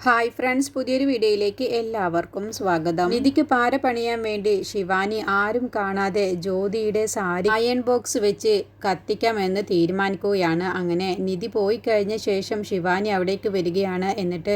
Hi friends പുതിയൊരു വീഡിയോയിലേക്ക് എല്ലാവർക്കും സ്വാഗതം. നിധിക്ക് പാര പണിയാൻ വേണ്ടി ശിവാനി ആരും കാണാതെ ജ്യോതിയുടെ സാരി അയൺ ബോക്സ് വെച്ച് കത്തിക്കാമെന്ന് തീരുമാനിക്കുകയാണ്. അങ്ങനെ നിധി പോയി കഴിഞ്ഞ ശേഷം ശിവാനി അവിടേക്ക് വരികയാണ് എന്നിട്ട്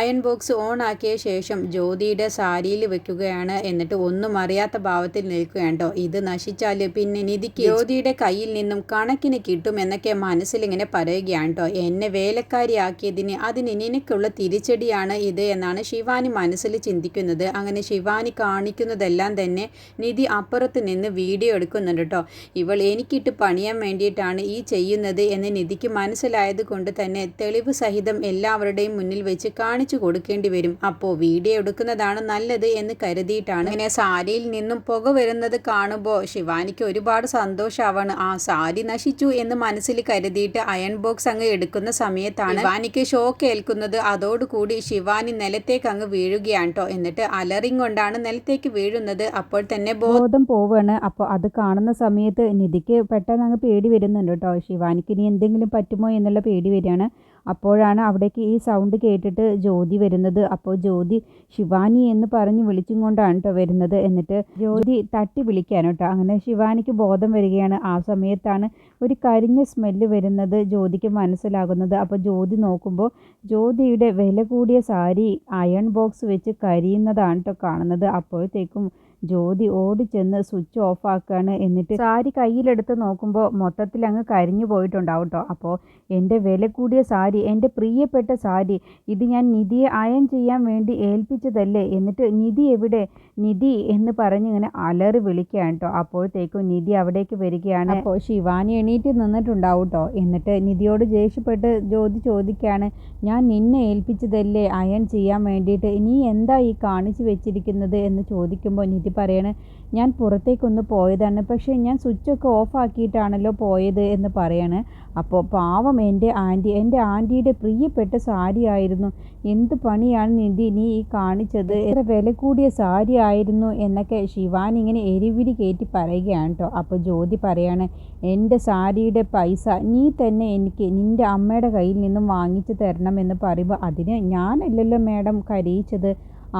അയൺ ബോക്സ് ഓൺ ആക്കിയ ശേഷം ജ്യോതിയുടെ സാരിയിൽ വെക്കുകയാണ് എന്നിട്ട് ഒന്നും അറിയാത്ത ഭാവത്തിൽ നിൽക്കുകയാണ്ടോ ഇത് നശിച്ചാൽ പിന്നെ നിധിക്ക് ജ്യോതിയുടെ കയ്യിൽ നിന്നും കണക്കിന് കിട്ടും എന്നൊക്കെ മനസ്സിലിങ്ങനെ പറയുകയാണ് കേട്ടോ എന്നെ വേലക്കാരിയാക്കിയതിന് അതിന് നിനക്കുള്ള തിരിച്ചടി ശരിയാണ് ഇത് എന്നാണ് ശിവാനി മനസ്സിൽ ചിന്തിക്കുന്നത്. അങ്ങനെ ശിവാനി കാണിക്കുന്നതെല്ലാം തന്നെ നിധി അപ്പുറത്ത് നിന്ന് വീഡിയോ എടുക്കുന്നുണ്ട് കേട്ടോ. ഇവൾ എനിക്കിട്ട് പണിയാൻ വേണ്ടിയിട്ടാണ് ഈ ചെയ്യുന്നത് എന്ന് നിധിക്ക് മനസ്സിലായത് കൊണ്ട് തന്നെ തെളിവ് സഹിതം എല്ലാവരുടെയും മുന്നിൽ വെച്ച് കാണിച്ചു കൊടുക്കേണ്ടി വരും. അപ്പോൾ വീഡിയോ എടുക്കുന്നതാണ് നല്ലത് എന്ന് കരുതിയിട്ടാണ് ഇങ്ങനെ സാരിയിൽ നിന്നും പുക വരുന്നത് കാണുമ്പോൾ ശിവാനിക്ക് ഒരുപാട് സന്തോഷമാവാണ് ആ സാരി നശിച്ചു എന്ന് മനസ്സിൽ കരുതിയിട്ട് അയൺ ബോക്സ് അങ്ങ് എടുക്കുന്ന സമയത്താണ് ശിവാനിക്ക് ഷോക്ക് ഏൽക്കുന്നത് അതോടുകൂടി കൂടി ശിവാനി നിലത്തേക്ക് അങ്ങ് വീഴുകയാണ് കേട്ടോ എന്നിട്ട് അലറിങ് കൊണ്ടാണ് നിലത്തേക്ക് വീഴുന്നത്. അപ്പോൾ തന്നെ ബോധം പോവാണ്. അപ്പോൾ അത് കാണുന്ന സമയത്ത് നിധിക്ക് പെട്ടെന്ന് അങ്ങ് പേടി വരുന്നുണ്ട് കേട്ടോ ശിവാനിക്ക് ഇനി എന്തെങ്കിലും പറ്റുമോ എന്നുള്ള പേടി വരികയാണ്. അപ്പോഴാണ് അവിടേക്ക് ഈ സൗണ്ട് കേട്ടിട്ട് ജ്യോതി വരുന്നത്. അപ്പോൾ ജ്യോതി ശിവാനി എന്ന് പറഞ്ഞ് വിളിച്ചും കൊണ്ടാണ് കേട്ടോ വരുന്നത്. എന്നിട്ട് ജ്യോതി തട്ടി വിളിക്കാൻ കേട്ടോ അങ്ങനെ ശിവാനിക്ക് ബോധം വരികയാണ്. ആ സമയത്താണ് ഒരു കരിഞ്ഞ സ്മെല്ല് വരുന്നത് ജ്യോതിക്ക് മനസ്സിലാകുന്നത്. അപ്പോൾ ജ്യോതി നോക്കുമ്പോൾ ജ്യോതിയുടെ വില കൂടിയ സാരി അയൺ ബോക്സ് വെച്ച് കരിയുന്നതാണ് കേട്ടോ കാണുന്നത്. അപ്പോഴത്തേക്കും ജ്യോതി ഓടിച്ചെന്ന് സ്വിച്ച് ഓഫ് ആക്കുകയാണ് എന്നിട്ട് സാരി കയ്യിലെടുത്ത് നോക്കുമ്പോൾ മൊത്തത്തിൽ അങ്ങ് കരിഞ്ഞു പോയിട്ടുണ്ടാവും കേട്ടോ അപ്പോൾ എന്റെ വില കൂടിയ സാരി എന്റെ പ്രിയപ്പെട്ട സാരി ഇത് ഞാൻ നിധിയെ അയൺ ചെയ്യാൻ വേണ്ടി ഏൽപ്പിച്ചതല്ലേ? എന്നിട്ട് നിധി എവിടെ? നിധി എന്ന് പറഞ്ഞ് ഇങ്ങനെ അലറി വിളിക്കുകയാണ് കേട്ടോ. അപ്പോഴത്തേക്കും നിധി അവിടേക്ക് വരികയാണ്. അപ്പോൾ ശിവാനി എണീറ്റ് നിന്നിട്ടുണ്ടാവും കേട്ടോ. എന്നിട്ട് നിധിയോട് ദേഷ്യപ്പെട്ട് ജ്യോതി ചോദിക്കുകയാണ് ഞാൻ നിന്നെ ഏൽപ്പിച്ചതല്ലേ? അയൺ ചെയ്യാൻ വേണ്ടിയിട്ട് നീ എന്താ ഈ കാണിച്ചു വെച്ചിരിക്കുന്നത്? എന്ന് ചോദിക്കുമ്പോൾ നിധി പറയണേ ഞാൻ പുറത്തേക്കൊന്ന് പോയതാണ്. പക്ഷേ ഞാൻ സ്വിച്ചൊക്കെ ഓഫ് ആക്കിയിട്ടാണല്ലോ പോയത് എന്ന് പറയാണ്. അപ്പോൾ പാവം എന്റെ ആന്റി എന്റെ ആന്റിയുടെ പ്രിയപ്പെട്ട സാരി ആയിരുന്നു. എന്ത് പണിയാണ് നിധി നീ ഈ കാണിച്ചത്? എത്ര വില കൂടിയ സാരി ആയിരുന്നു എന്നൊക്കെ ശിവാൻ ഇങ്ങനെ എരിവിരി കയറ്റി പറയുകയാണ് കേട്ടോ അപ്പോൾ ജ്യോതി പറയാണ് എന്റെ സാരിയുടെ പൈസ നീ തന്നെ എനിക്ക് നിന്റെ അമ്മയുടെ കയ്യിൽ നിന്നും വാങ്ങിച്ചു തരണം എന്ന് പറയുമ്പോൾ അതിന് ഞാനല്ലല്ലോ മാഡം കരയിച്ചത്.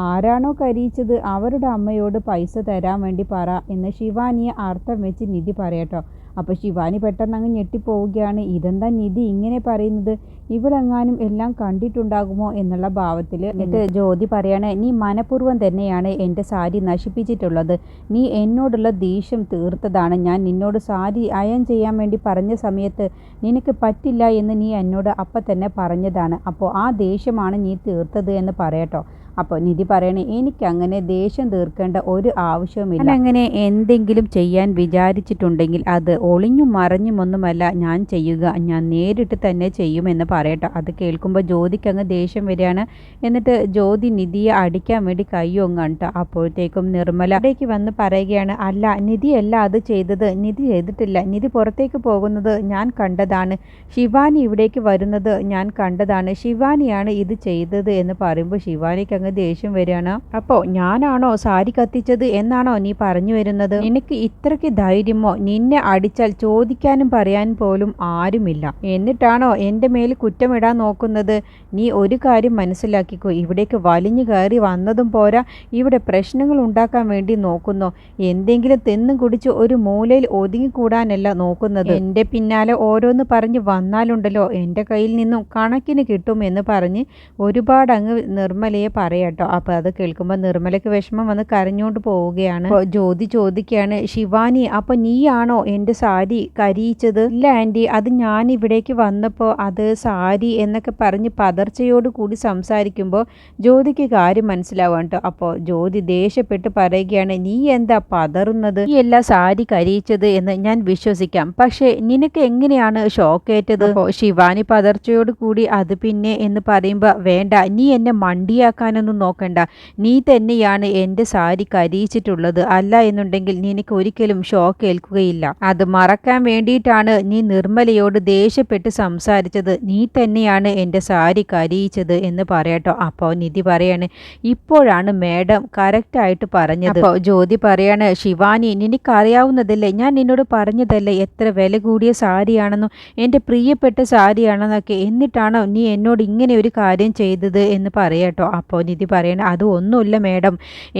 ആരാണോ കരയിച്ചത് അവരുടെ അമ്മയോട് പൈസ തരാൻ വേണ്ടി പറ എന്ന് ശിവാനിയെ അർത്ഥം വെച്ച് നിധി പറയട്ടോ അപ്പോൾ ശിവാനി പെട്ടെന്ന് അങ്ങ് ഞെട്ടിപ്പോവുകയാണ്. ഇതെന്താ നിധി ഇങ്ങനെ പറയുന്നത്? ഇവളെങ്ങാനും എല്ലാം കണ്ടിട്ടുണ്ടാകുമോ എന്നുള്ള ഭാവത്തിൽ എന്നിട്ട് ജ്യോതി പറയാണ് നീ മനഃപൂർവം തന്നെയാണ് എന്റെ സാരി നശിപ്പിച്ചിട്ടുള്ളത്. നീ എന്നോടുള്ള ദേഷ്യം തീർത്തതാണ്. ഞാൻ നിന്നോട് സാരി അയൺ ചെയ്യാൻ വേണ്ടി പറഞ്ഞ സമയത്ത് നിനക്ക് പറ്റില്ല എന്ന് നീ എന്നോട് അപ്പം തന്നെ പറഞ്ഞതാണ്. അപ്പോൾ ആ ദേഷ്യമാണ് നീ തീർത്തത് എന്ന് പറയട്ടോ അപ്പോൾ നിധി പറയണേ എനിക്കങ്ങനെ ദേഷ്യം തീർക്കേണ്ട ഒരു ആവശ്യവുമില്ല. അങ്ങനെ എന്തെങ്കിലും ചെയ്യാൻ വിചാരിച്ചിട്ടുണ്ടെങ്കിൽ അത് ഒളിഞ്ഞും മറഞ്ഞുമൊന്നുമല്ല ഞാൻ ചെയ്യുക ഞാൻ നേരിട്ട് തന്നെ ചെയ്യുമെന്ന് പറയട്ടെ. അത് കേൾക്കുമ്പോൾ ജ്യോതിക്ക് അങ്ങ് ദേഷ്യം വരികയാണ്. എന്നിട്ട് ജ്യോതി നിധിയെ അടിക്കാൻ വേണ്ടി കയ്യൊങ്ങണ്ട അപ്പോഴത്തേക്കും നിർമ്മല അവിടേക്ക് വന്ന് പറയുകയാണ് അല്ല നിധിയല്ല അത് ചെയ്തത്. നിധി ചെയ്തിട്ടില്ല. നിധി പുറത്തേക്ക് പോകുന്നത് ഞാൻ കണ്ടതാണ്. ശിവാനി ഇവിടേക്ക് വരുന്നത് ഞാൻ കണ്ടതാണ്. ശിവാനിയാണ് ഇത് ചെയ്തത് എന്ന് പറയുമ്പോൾ ശിവാനിക്ക് അങ്ങ് ദേഷ്യം വരികയാണ്. അപ്പോൾ ഞാനാണോ സാരി കത്തിച്ചത് എന്നാണോ നീ പറഞ്ഞു വരുന്നത്? നിനക്ക് ഇത്രയ്ക്ക് ധൈര്യമോ നിന്നെ അടിച്ചാൽ ചോദിക്കാനും പറയാൻ പോലും ആരുമില്ല. എന്നിട്ടാണോ എന്റെ മേൽ കുറ്റമിടാൻ നോക്കുന്നത്? നീ ഒരു കാര്യം മനസ്സിലാക്കിക്കോ. ഇവിടേക്ക് വലിഞ്ഞു കയറി വന്നതും പോരാ. ഇവിടെ പ്രശ്നങ്ങൾ ഉണ്ടാക്കാൻ വേണ്ടി നോക്കുന്നു. എന്തെങ്കിലും തിന്നും കുടിച്ച് ഒരു മൂലയിൽ ഒതുങ്ങിക്കൂടാനല്ല നോക്കുന്നത്. എന്റെ പിന്നാലെ ഓരോന്ന് പറഞ്ഞ് വന്നാലുണ്ടല്ലോ. എന്റെ കയ്യിൽ നിന്നും കണക്കിന് കിട്ടും എന്ന് പറഞ്ഞ് ഒരുപാട് അങ്ങ് നിർമ്മലയെ പറയാട്ടോ. അപ്പോൾ അത് കേൾക്കുമ്പോൾ നിർമ്മലയ്ക്ക് വിഷമം വന്ന് കരഞ്ഞുകൊണ്ട് പോവുകയാണ്. ജ്യോതി ചോദിക്കുകയാണ് ശിവാനി അപ്പോൾ നീയാണോ എന്റെ സാരി കരിയിച്ചത്? ഇല്ല ആന്റി അത് ഞാൻ ഇവിടേക്ക് വന്നപ്പോൾ അത് സാരി എന്നൊക്കെ പറഞ്ഞ് പതർച്ചയോട് കൂടി സംസാരിക്കുമ്പോൾ ജ്യോതിക്ക് കാര്യം മനസ്സിലാവാൻ കേട്ടോ അപ്പോൾ ജ്യോതി ദേഷ്യപ്പെട്ട് പറയുകയാണ് നീ എന്താ പതറുന്നത്? നീ എല്ലാ സാരി കരിയിച്ചത് എന്ന് ഞാൻ വിശ്വസിക്കാം. പക്ഷേ നിനക്ക് എങ്ങനെയാണ് ഷോക്കേറ്റത്? ശിവാനി പതർച്ചയോട് കൂടി അത് പിന്നെ എന്ന് പറയുമ്പോൾ വേണ്ട നീ എന്നെ മണ്ടിയാക്കാനൊന്നും പറയാനൊന്നും നോക്കണ്ട. നീ തന്നെയാണ് എന്റെ സാരി കരിയിച്ചിട്ടുള്ളത് അല്ല എന്നുണ്ടെങ്കിൽ നിനക്ക് ഒരിക്കലും ഷോക്ക് ഏൽക്കുകയില്ല. അത് മറക്കാൻ വേണ്ടിയിട്ടാണ് നീ നിർമ്മലയോട് ദേഷ്യപ്പെട്ട് സംസാരിച്ചത്. നീ തന്നെയാണ് എന്റെ സാരി കരിയിച്ചത് എന്ന് പറയട്ടോ. അപ്പോൾ നിധി പറയാണ് ഇപ്പോഴാണ് മേഡം കറക്റ്റായിട്ട് പറഞ്ഞത്. അപ്പോൾ ജ്യോതി പറയാണ് ശിവാനി നിനക്കറിയാവുന്നതല്ലേ? ഞാൻ നിന്നോട് പറഞ്ഞതല്ലേ? എത്ര വില കൂടിയ സാരിയാണെന്നും? എന്റെ പ്രിയപ്പെട്ട സാരിയാണെന്നൊക്കെ. എന്നിട്ടാണോ നീ എന്നോട് ഇങ്ങനെ ഒരു കാര്യം ചെയ്തത്? എന്ന് പറയട്ടോ. അപ്പോൾ നിധി പറയുന്നത് അത് ഒന്നുമില്ല മേഡം.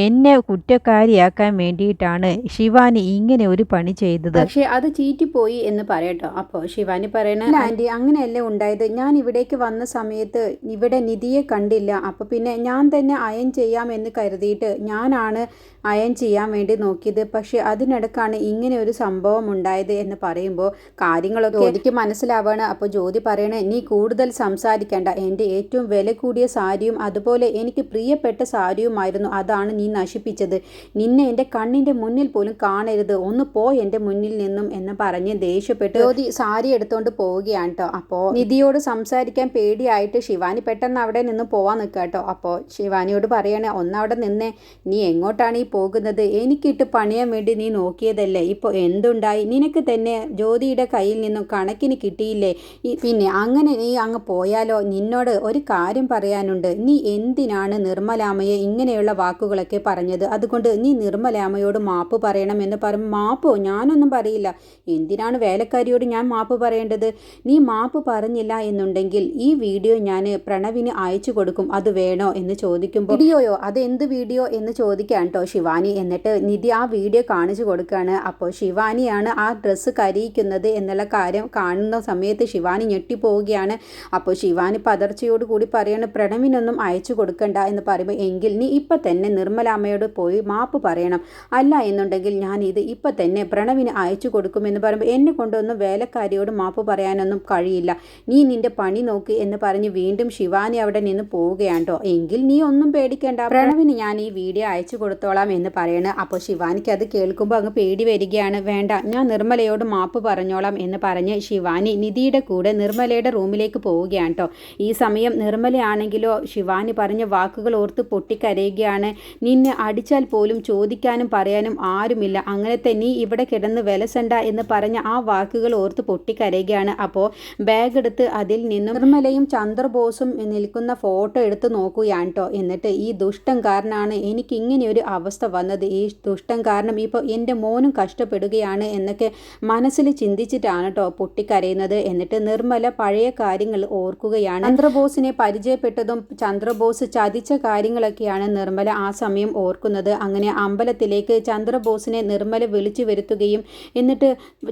എന്നെ കുറ്റക്കാരിയാക്കാൻ വേണ്ടിയിട്ടാണ് ശിവാനി ഇങ്ങനെ ഒരു പണി ചെയ്തത്. പക്ഷേ അത് ചീറ്റിപ്പോയി എന്ന് പറയട്ടോ. അപ്പോൾ ശിവാനി പറയണ ആന്റി അങ്ങനെയല്ലേ ഉണ്ടായത്? ഞാൻ ഇവിടേക്ക് വന്ന സമയത്ത് ഇവിടെ നിധിയെ കണ്ടില്ല. അപ്പോൾ പിന്നെ ഞാൻ തന്നെ അയൻ ചെയ്യാം എന്ന് കരുതിയിട്ട് ഞാനാണ് അയൻ ചെയ്യാൻ വേണ്ടി നോക്കിയത്. പക്ഷേ അതിനിടക്കാണ് ഇങ്ങനെ ഒരു സംഭവം ഉണ്ടായത് എന്ന് പറയുമ്പോൾ കാര്യങ്ങളൊക്കെ ജ്യോതിക്ക് മനസ്സിലാവാണ്. അപ്പോൾ ജ്യോതി പറയണേ നീ കൂടുതൽ സംസാരിക്കേണ്ട. എന്റെ ഏറ്റവും വില കൂടിയ സാരിയും അതുപോലെ എനിക്ക് പ്രിയപ്പെട്ട സാരിയുമായിരുന്നു. അതാണ് നീ നശിപ്പിച്ചത്. നിന്നെ എന്റെ കണ്ണിന്റെ മുന്നിൽ പോലും കാണരുത്. ഒന്ന് പോ എന്റെ മുന്നിൽ നിന്നും എന്ന് പറഞ്ഞ് ദേഷ്യപ്പെട്ട് ജ്യോതി സാരി എടുത്തുകൊണ്ട് പോവുകയാണ് കേട്ടോ അപ്പോൾ നിധിയോട് സംസാരിക്കാൻ പേടിയായിട്ട് ശിവാനി പെട്ടെന്ന് അവിടെ നിന്ന് പോവാൻ നിൽക്കുക കേട്ടോ അപ്പോൾ ശിവാനിയോട് പറയണേ ഒന്നവിടെ നിന്നേ. നീ എങ്ങോട്ടാണ് ഈ പോകുന്നത്? എനിക്കിട്ട് പണിയാൻ വേണ്ടി നീ നോക്കിയതല്ലേ. ഇപ്പോൾ എന്തുണ്ടായി? നിനക്ക് തന്നെ ജ്യോതിയുടെ കയ്യിൽ നിന്നും കണക്കിന് കിട്ടിയില്ലേ? പിന്നെ അങ്ങനെ നീ അങ്ങ് പോയാലോ? നിന്നോട് ഒരു കാര്യം പറയാനുണ്ട്. നീ എന്തിനാണ് നിർമ്മലാമയെ ഇങ്ങനെയുള്ള വാക്കുകളൊക്കെ പറഞ്ഞത്? അതുകൊണ്ട് നീ നിർമ്മലാമയോട് മാപ്പ് പറയണം എന്ന് പറയും മാപ്പോ? ഞാനൊന്നും പറയില്ല. എന്തിനാണ് വേലക്കാരിയോട് ഞാൻ മാപ്പ് പറയേണ്ടത്? നീ മാപ്പ് പറഞ്ഞില്ല എന്നുണ്ടെങ്കിൽ ഈ വീഡിയോ ഞാൻ പ്രണവിന് അയച്ചു കൊടുക്കും. അത് വേണോ എന്ന് ചോദിക്കുമ്പോൾ വീഡിയോയോ? അത് എന്ത് വീഡിയോ എന്ന് ചോദിക്കാൻ കേട്ടോ ശിവാനി. എന്നിട്ട് നിധി ആ വീഡിയോ കാണിച്ചു കൊടുക്കുകയാണ് അപ്പോൾ ശിവാനിയാണ് ആ ഡ്രസ്സ് കരിയിക്കുന്നത് എന്നുള്ള കാര്യം കാണുന്ന സമയത്ത് ശിവാനി ഞെട്ടിപ്പോവുകയാണ്. അപ്പോൾ ശിവാനി പതർച്ചയോട് കൂടി പറയാണ് പ്രണവിനൊന്നും അയച്ചു കൊടുക്കണ്ട. എന്ന് പറയുമ്പോൾ എങ്കിൽ നീ ഇപ്പം തന്നെ നിർമ്മലാമ്മയോട് പോയി മാപ്പ് പറയണം. അല്ല എന്നുണ്ടെങ്കിൽ ഞാൻ ഇത് ഇപ്പം തന്നെ പ്രണവിന് അയച്ചു കൊടുക്കുമെന്ന് പറയുമ്പോൾ എന്നെ കൊണ്ടൊന്നും വേലക്കാരിയോട് മാപ്പ് പറയാനൊന്നും കഴിയില്ല. നീ നിന്റെ പണി നോക്ക് എന്ന് പറഞ്ഞ് വീണ്ടും ശിവാനി അവിടെ നിന്ന് പോവുകയാണ്ടോ എങ്കിൽ നീ ഒന്നും പേടിക്കേണ്ട. പ്രണവിന് ഞാൻ ഈ വീഡിയോ അയച്ചു കൊടുത്തോളാം എന്ന് പറയണ്. അപ്പോൾ ശിവാനിക്ക് അത് കേൾക്കുമ്പോൾ അങ്ങ് പേടി വരികയാണ്. വേണ്ട ഞാൻ നിർമ്മലയോട് മാപ്പ് പറഞ്ഞോളാം എന്ന് പറഞ്ഞ് ശിവാനി നിധിയുടെ കൂടെ നിർമ്മലയുടെ റൂമിലേക്ക് പോവുകയാണ്? കേട്ടോ ഈ സമയം നിർമ്മലയാണെങ്കിലോ? ശിവാനി പറഞ്ഞ വാക്കുകൾ ഓർത്ത് പൊട്ടിക്കരയുകയാണ്. നിന്നെ അടിച്ചാൽ പോലും ചോദിക്കാനും പറയാനും ആരുമില്ല. അങ്ങനത്തെ നീ ഇവിടെ കിടന്ന് വിലസണ്ട എന്ന് പറഞ്ഞ ആ വാക്കുകൾ ഓർത്ത് പൊട്ടിക്കരയുകയാണ്. അപ്പോൾ ബാഗ് എടുത്ത് അതിൽ നിന്നും നിർമ്മലയും ചന്ദ്രബോസും നിൽക്കുന്ന ഫോട്ടോ എടുത്ത് നോക്കുകയാണ് കേട്ടോ എന്നിട്ട് ഈ ദുഷ്ടം കാരണമാണ് എനിക്ക് ഇങ്ങനെ ഒരു അവസ്ഥ വന്നത്. ഈ ദുഷ്ടം കാരണം ഇപ്പോൾ എന്റെ മോനും കഷ്ടപ്പെടുകയാണ് എന്നൊക്കെ മനസ്സിൽ ചിന്തിച്ചിട്ടാണ് കേട്ടോ പൊട്ടിക്കരയുന്നത്. എന്നിട്ട് നിർമ്മല പഴയ കാര്യങ്ങൾ ഓർക്കുകയാണ്. ചന്ദ്രബോസിനെ പരിചയപ്പെട്ടതും ചന്ദ്രബോസ് ചതിച്ച കാര്യങ്ങളൊക്കെയാണ് നിർമ്മല ആ സമയം ഓർക്കുന്നത്. അങ്ങനെ അമ്പലത്തിലേക്ക് ചന്ദ്രബോസിനെ നിർമ്മല വിളിച്ചു വരുത്തുകയും എന്നിട്ട്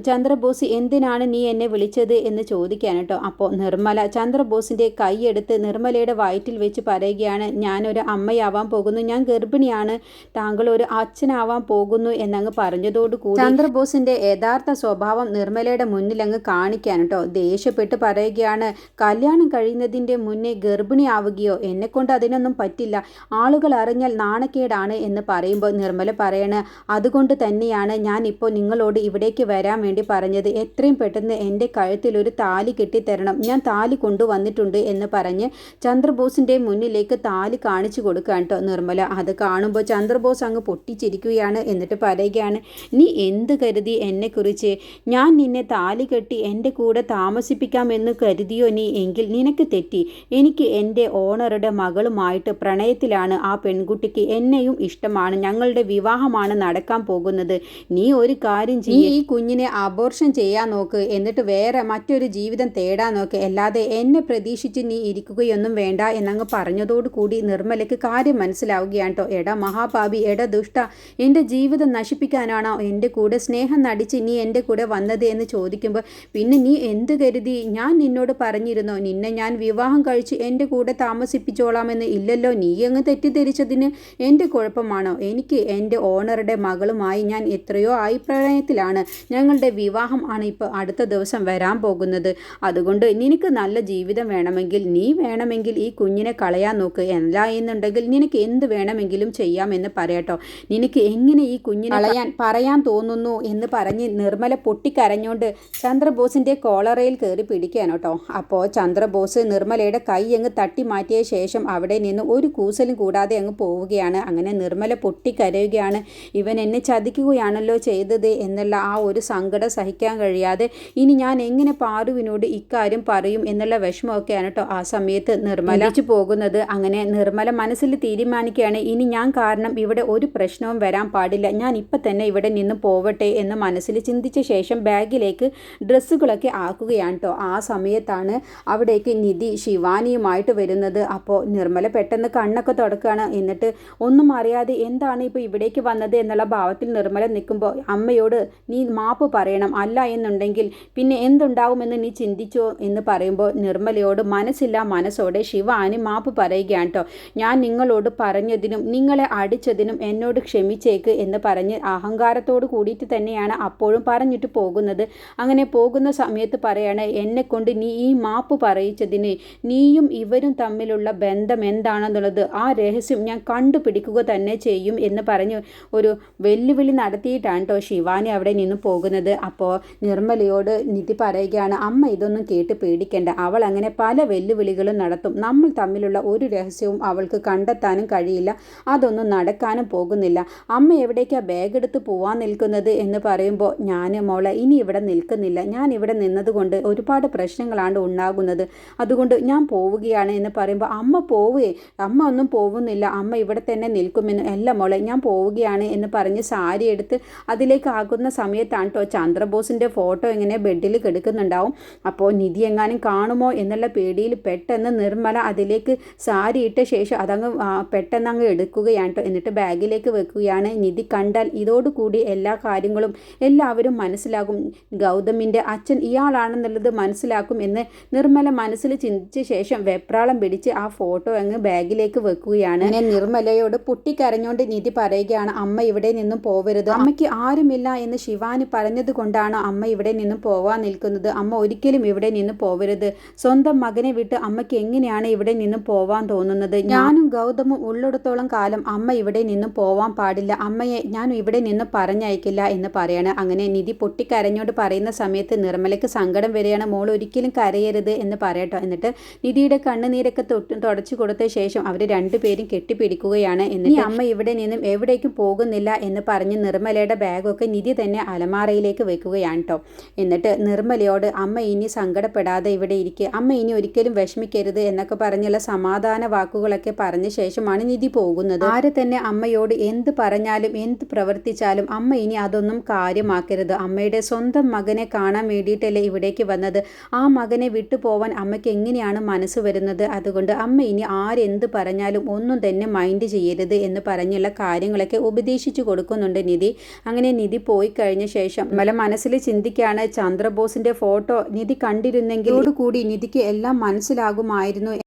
ചന്ദ്രബോസ് എന്തിനാണ് നീ എന്നെ വിളിച്ചത് എന്ന് ചോദിക്കാൻ കേട്ടോ. അപ്പോൾ നിർമ്മല ചന്ദ്രബോസിന്റെ കൈയെടുത്ത് നിർമ്മലയുടെ വയറ്റിൽ വെച്ച് പറയുകയാണ് ഞാനൊരു അമ്മയാവാൻ പോകുന്നു ഞാൻ ഗർഭിണിയാണ് താങ്കൾ ഒരു അച്ഛനാവാൻ പോകുന്നു എന്നങ്ങ് പറഞ്ഞതോടുകൂടി ചന്ദ്രബോസിന്റെ യഥാർത്ഥ സ്വഭാവം നിർമ്മലയുടെ മുന്നിൽ അങ്ങ് കാണിക്കാൻ കേട്ടോ. ദേഷ്യപ്പെട്ട് പറയുകയാണ് കല്യാണം കഴിയുന്നതിന്റെ മുന്നേ ഗർഭിണിയാവുകയോ എന്നെ കൊണ്ട് അതിനൊന്നും പറ്റില്ല. ആളുകൾ അറിഞ്ഞാൽ നാണക്കേടാണ് എന്ന് പറയുമ്പോൾ നിർമ്മല പറയണ് അതുകൊണ്ട് തന്നെയാണ് ഞാൻ ഇപ്പോൾ നിങ്ങളോട് ഇവിടേക്ക് വരാൻ വേണ്ടി പറഞ്ഞത്. എത്രയും പെട്ടെന്ന് എന്റെ കഴുത്തിൽ ഒരു താലി കെട്ടിത്തരണം. ഞാൻ താലി കൊണ്ടുവന്നിട്ടുണ്ട് എന്ന് പറഞ്ഞ് ചന്ദ്രബോസിന്റെ മുന്നിലേക്ക് താലി കാണിച്ചു കൊടുക്കുകയാണ് കേട്ടോ നിർമ്മല. അത് കാണുമ്പോൾ ചന്ദ്രബോസ് അങ്ങ് പൊട്ടിച്ചിരിക്കുകയാണ് എന്നിട്ട് പറയുകയാണ് നീ എന്ത് കരുതി എന്നെക്കുറിച്ച്? ഞാൻ നിന്നെ താലി കെട്ടി എന്റെ കൂടെ താമസിപ്പിക്കാമെന്ന് കരുതിയോ നീ? എങ്കിൽ നിനക്ക് തെറ്റി. എനിക്ക് എന്റെ ഓണറുടെ മകളുമായിട്ട് പ്രണയത്തിലാണ് ആ പെൺകുട്ടിക്ക് എന്നെയും ഇഷ്ടമാണ് ഞങ്ങളുടെ വിവാഹമാണ് നടക്കാൻ പോകുന്നത്. നീ ഒരു കാര്യം ചെയ്യ്. ഈ കുഞ്ഞിനെ അബോർഷൻ ചെയ്യാൻ നോക്ക് എന്നിട്ട് വേറെ മറ്റൊരു ജീവിതം തേടാൻ നോക്ക്. അല്ലാതെ എന്നെ പ്രതീക്ഷിച്ച് നീ ഇരിക്കുകയൊന്നും വേണ്ട എന്നങ്ങ് പറഞ്ഞതോടുകൂടി നിർമ്മലയ്ക്ക് കാര്യം മനസ്സിലാവുകയാണ് കേട്ടോ എടാ മഹാഭാവി എട ദുഷ്ട എന്റെ ജീവിതം നശിപ്പിക്കാനാണോ എന്റെ കൂടെ സ്നേഹം നടിച്ച് നീ എന്റെ കൂടെ വന്നത് എന്ന് ചോദിക്കുമ്പോൾ പിന്നെ നീ എന്ത് കരുതി? ഞാൻ നിന്നോട് പറഞ്ഞിരുന്നോ നിന്നെ ഞാൻ വിവാഹം കഴിച്ച് എന്റെ കൂടെ താമസിപ്പിച്ചോളാമെന്ന് ഇല്ലല്ലോ. നീ അങ്ങ് തെറ്റിദ്ധരിച്ചതിന് എന്റെ കുഴപ്പമാണോ? എനിക്ക് എന്റെ ഓണറുടെ മകളുമായി ഞാൻ എത്രയോ ആയി പ്രണയത്തിലാണ് ഞങ്ങളുടെ വിവാഹം ആണ് ഇപ്പോൾ അടുത്ത ദിവസം വരാൻ പോകുന്നത്. അതുകൊണ്ട് നിനക്ക് നല്ല ജീവിതം വേണമെങ്കിൽ നീ വേണമെങ്കിൽ ഈ കുഞ്ഞിനെ കളയാൻ നോക്ക്. അല്ല എന്നുണ്ടെങ്കിൽ നിനക്ക് എന്ത് വേണമെങ്കിലും ചെയ്യാമെന്ന് പറയട്ടോ. നിനക്ക് എങ്ങനെ ഈ കുഞ്ഞിനെ കളയാൻ പറയാൻ തോന്നുന്നു എന്ന് പറഞ്ഞ് നിർമ്മല പൊട്ടിക്കരഞ്ഞുകൊണ്ട് ചന്ദ്രബോസിന്റെ കോളറയിൽ കയറി പിടിക്കാനോട്ടോ അപ്പോൾ ചന്ദ്രബോസ് നിർമ്മലയുടെ കൈ അങ്ങ് തട്ടി മാറ്റിയ ശേഷം അവിടെ നിന്ന് നിന്ന് ഒരു കൂസലും കൂടാതെ അങ്ങ് പോവുകയാണ്. അങ്ങനെ നിർമ്മല പൊട്ടിക്കരയുകയാണ്. ഇവൻ എന്നെ ചതിക്കുകയാണല്ലോ ചെയ്തത് എന്നുള്ള ആ ഒരു സങ്കടം സഹിക്കാൻ കഴിയാതെ ഇനി ഞാൻ എങ്ങനെ പാറുവിനോട് ഇക്കാര്യം പറയും എന്നുള്ള വിഷമമൊക്കെയാണ് കേട്ടോ ആ സമയത്ത് നിർമ്മല തിരിച്ചു പോകുന്നത്. അങ്ങനെ നിർമ്മല മനസ്സിൽ തീരുമാനിക്കുകയാണ്. ഇനി ഞാൻ കാരണം ഇവിടെ ഒരു പ്രശ്നവും വരാൻ പാടില്ല. ഞാൻ ഇപ്പം തന്നെ ഇവിടെ നിന്ന് പോവട്ടെ എന്ന് മനസ്സിൽ ചിന്തിച്ച ശേഷം ബാഗിലേക്ക് ഡ്രസ്സുകളൊക്കെ ആക്കുകയാണ് കേട്ടോ. ആ സമയത്താണ് അവിടേക്ക് നിധി ശിവാനിയുമായിട്ട് വരുന്നത്. അപ്പോൾ നിർമ്മല പെട്ടെന്ന് കണ്ണൊക്കെ തുടക്കുകയാണ്. എന്നിട്ട് ഒന്നും അറിയാതെ എന്താണ് ഇപ്പോൾ ഇവിടേക്ക് വന്നത് എന്നുള്ള ഭാവത്തിൽ നിർമ്മല നിൽക്കുമ്പോൾ അമ്മയോട് നീ മാപ്പ് പറയണം അല്ല എന്നുണ്ടെങ്കിൽ പിന്നെ എന്തുണ്ടാവുമെന്ന് നീ ചിന്തിച്ചോ എന്ന് പറയുമ്പോൾ നിർമ്മലയോട് മനസ്സില്ല മനസ്സോടെ ശിവാനി മാപ്പ് പറയുകയാണ് കേട്ടോ ഞാൻ നിങ്ങളോട് പറഞ്ഞതിനും നിങ്ങളെ അടിച്ചതിനും എന്നോട് ക്ഷമിച്ചേക്ക് എന്ന് പറഞ്ഞ് അഹങ്കാരത്തോട് കൂടിയിട്ട് തന്നെയാണ് അപ്പോഴും പറഞ്ഞിട്ട് പോകുന്നത്. അങ്ങനെ പോകുന്ന സമയത്ത് പറയാണ് എന്നെ കൊണ്ട് നീ ഈ മാപ്പ് പറയിച്ചതിന് നീയും ഇവരും തമ്മിലുള്ള ബന്ധം എന്താണെന്നുള്ളത് ആ രഹസ്യം ഞാൻ കണ്ടുപിടിക്കുക തന്നെ ചെയ്യും എന്ന് പറഞ്ഞ് ഒരു വെല്ലുവിളി നടത്തിയിട്ടാണ് കേട്ടോ ശിവാനി അവിടെ നിന്ന് പോകുന്നത്. അപ്പോൾ നിർമ്മലയോട് നിധി പറയുകയാണ് അമ്മ ഇതൊന്നും കേട്ട് പേടിക്കേണ്ട. അവൾ അങ്ങനെ പല വെല്ലുവിളികളും നടത്തും. നമ്മൾ തമ്മിലുള്ള ഒരു രഹസ്യവും അവൾക്ക് കണ്ടെത്താനും കഴിയില്ല. അതൊന്നും നടക്കാനും പോകുന്നില്ല. അമ്മ എവിടേക്കാണ് ബാഗ് എടുത്ത് പോവാൻ നിൽക്കുന്നത്? എന്ന് പറയുമ്പോൾ ഞാൻ മോളെ ഇനി ഇവിടെ നിൽക്കുന്നില്ല. ഞാൻ ഇവിടെ നിന്നതുകൊണ്ട് ഒരുപാട് പ്രശ്നങ്ങളാണ് ഉണ്ടാകുന്നത്. അതുകൊണ്ട് ഞാൻ പോവുകയാണ്. എന്ന് പറയുമ്പോൾ അമ്മ പോവേ. അമ്മ ഒന്നും പോകുന്നില്ല അമ്മ ഇവിടെ തന്നെ നിൽക്കുമെന്ന്. അല്ല മോളെ ഞാൻ പോവുകയാണ് എന്ന് പറഞ്ഞ് സാരി എടുത്ത് അതിലേക്ക് ആകുന്ന സമയത്താണ് കേട്ടോ ചന്ദ്രബോസിന്റെ ഫോട്ടോ ഇങ്ങനെ ബെഡിൽ കിടക്കുന്നുണ്ടാവും. അപ്പോൾ നിധി എങ്ങാനും കാണുമോ? എന്നുള്ള പേടിയിൽ പെട്ടെന്ന് നിർമ്മല അതിലേക്ക് സാരി ഇട്ട ശേഷം അതങ്ങ് പെട്ടെന്ന് അങ്ങ് എടുക്കുകയാണ് കേട്ടോ എന്നിട്ട് ബാഗിലേക്ക് വെക്കുകയാണ്. നിധി കണ്ടാൽ ഇതോടുകൂടി എല്ലാ കാര്യങ്ങളും എല്ലാവരും മനസ്സിലാകും. ഗൗതമിന്റെ അച്ഛൻ ഇയാളാണെന്നുള്ളത് മനസ്സിലാക്കും എന്ന് നിർമ്മല മനസ്സിൽ ചിന്തിച്ച ശേഷം വെപ്രാളം പിടിച്ച് ആ ഫോട്ടോ അങ്ങ് ബാഗിലേക്ക് വെക്കുകയാണ്. ഇങ്ങനെ നിർമ്മലയോട് പൊട്ടിക്കരഞ്ഞുകൊണ്ട് നിധി പറയുകയാണ് അമ്മ ഇവിടെ നിന്നും പോവരുത്. അമ്മയ്ക്ക് ആരുമില്ല എന്ന് ശിവാനി പറഞ്ഞത് കൊണ്ടാണ് അമ്മ ഇവിടെ നിന്നും പോവാൻ നിൽക്കുന്നത്. അമ്മ ഒരിക്കലും ഇവിടെ നിന്ന് പോവരുത്. സ്വന്തം മകനെ വിട്ട് അമ്മയ്ക്ക് എങ്ങനെയാണ് ഇവിടെ നിന്നും പോവാൻ തോന്നുന്നത്? ഞാനും ഗൗതമും ഉള്ളിടത്തോളം കാലം അമ്മ ഇവിടെ നിന്നും പോവാൻ പാടില്ല. അമ്മയെ ഞാൻ ഇവിടെ നിന്ന് പറഞ്ഞയക്കില്ല എന്ന് പറയാണ്. അങ്ങനെ നിധി പൊട്ടിക്കരഞ്ഞോട് പറയുന്ന സമയത്ത് നിർമ്മലയ്ക്ക് സങ്കടം വരികയാണ്. മോൾ ഒരിക്കലും കരയരുത് എന്ന് പറയട്ടോ. എന്നിട്ട് നിധിയുടെ കണ്ണുനീരൊക്കെ തൊട്ട് തുടച്ചു കൊടുത്ത ശേഷം അവർ രണ്ടുപേരും കെട്ടിപ്പിടിക്കുകയാണ്. എന്നിട്ട് അമ്മ ഇവിടെ നിന്നും എവിടേക്കും പോകുന്നില്ല എന്ന് പറഞ്ഞ് നിർമ്മലയുടെ ബാഗൊക്കെ നിധി തന്നെ അലമാറയിലേക്ക് വെക്കുകയാണ് കേട്ടോ എന്നിട്ട് നിർമ്മലയോട് അമ്മ ഇനി സങ്കടപ്പെടാതെ ഇവിടെ ഇരിക്കുക അമ്മ ഇനി ഒരിക്കലും വിഷമിക്കരുത് എന്നൊക്കെ പറഞ്ഞുള്ള സമാധാന വാക്കുകളൊക്കെ പറഞ്ഞ ശേഷമാണ് നിധി പോകുന്നത്. ആര് തന്നെ അമ്മയോട് എന്ത് പറഞ്ഞാലും എന്ത് പ്രവർത്തിച്ചാലും അമ്മ ഇനി അതൊന്നും കാര്യമാക്കരുത്. അമ്മയുടെ സ്വന്തം മകനെ കാണാൻ വേണ്ടിയിട്ടല്ലേ ഇവിടേക്ക് വന്നത്. ആ മകനെ വിട്ടുപോവാൻ അമ്മയ്ക്ക് എങ്ങനെയാണ് മനസ്സ് വരുന്നത്? അതുകൊണ്ട് അമ്മ ഇനി ആരെന്ത് പറഞ്ഞാലും ഒന്നും തന്നെ മൈൻഡ് ചെയ്യരുത് എന്ന് പറഞ്ഞുള്ള കാര്യങ്ങളൊക്കെ ഉപദേശിച്ചു കൊടുക്കുന്നുണ്ട് നിധി. അങ്ങനെ നിധി പോയി കഴിഞ്ഞ ശേഷം മല മനസ്സിൽ ചിന്തിക്കുകയാണ് ചന്ദ്രബോസിന്റെ ഫോട്ടോ നിധി കണ്ടിരുന്നെങ്കിൽ കൂടി നിധിക്ക് എല്ലാം മനസ്സിലാകുമായിരുന്നു